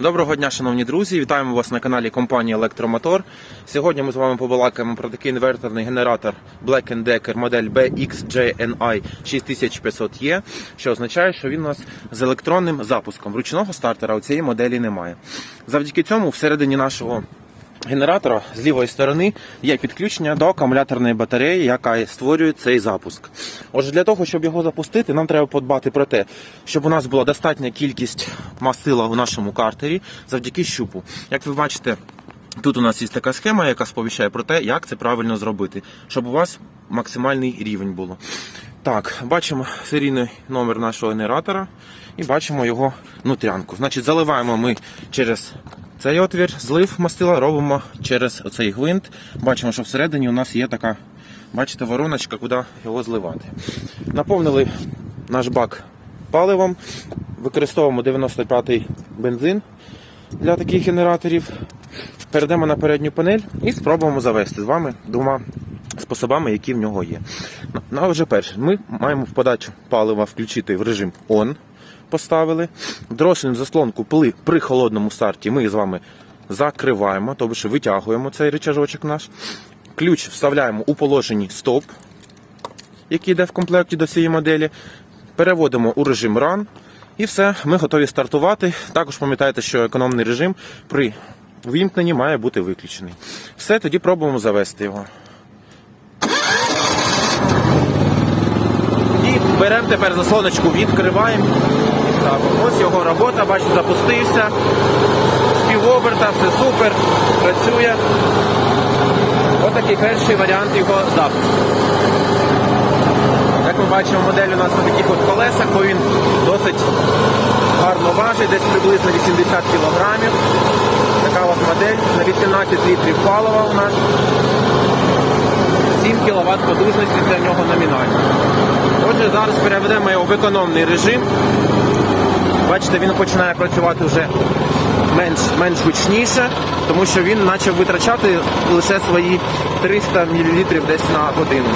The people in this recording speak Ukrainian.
Доброго дня, шановні друзі! Вітаємо вас на каналі компанії Електромотор. Сьогодні ми з вами побалакаємо про такий інверторний генератор Black Decker модель BXJNI 6500E, що означає, що він у нас з електронним запуском. Ручного стартера у цієї моделі немає. Завдяки цьому всередині нашого генератора з лівої сторони є підключення до акумуляторної батареї, яка створює цей запуск. Отже, для того, щоб його запустити, нам треба подбати про те, щоб у нас була достатня кількість масила у нашому картері завдяки щупу. Як ви бачите, тут у нас є така схема, яка сповіщає про те, як це правильно зробити, щоб у вас максимальний рівень було. Так, бачимо серійний номер нашого генератора і бачимо його нутрянку. Значить, заливаємо ми через цей отвір, злив мастила робимо через оцей гвинт. Бачимо, що всередині у нас є така, бачите, вороночка, куди його зливати. Наповнили наш бак паливом, використовуємо 95-й бензин для таких генераторів. Перейдемо на передню панель і спробуємо завести з вами двома способами, які в нього є. На вже перше, ми маємо в подачу палива включити в режим ON. Поставили. Дрослін заслонку при, при холодному старті ми з вами закриваємо, тобто витягуємо цей рычажочок наш. Ключ вставляємо у положенні стоп, який йде в комплекті до цієї моделі. Переводимо у режим Run. І все, ми готові стартувати. Також пам'ятайте, що економний режим при вимкненні має бути виключений. Все, тоді пробуємо завести його. І беремо тепер заслоночку, відкриваємо і ставимо. Ось його робота, бачите, запустився. З півоберта, все супер, працює. Ось такий перший варіант його запуску. Як ми бачимо, модель у нас на таких от колесах, бо він досить гарно важить, десь приблизно 80 кілограмів. Така от модель на 18 літрів палива у нас. 7 кВт потужності для нього номінально. Зараз переведемо його в економний режим. Бачите, він починає працювати вже менш, менш гучніше, тому що він почав витрачати лише свої 300 мл десь на годину.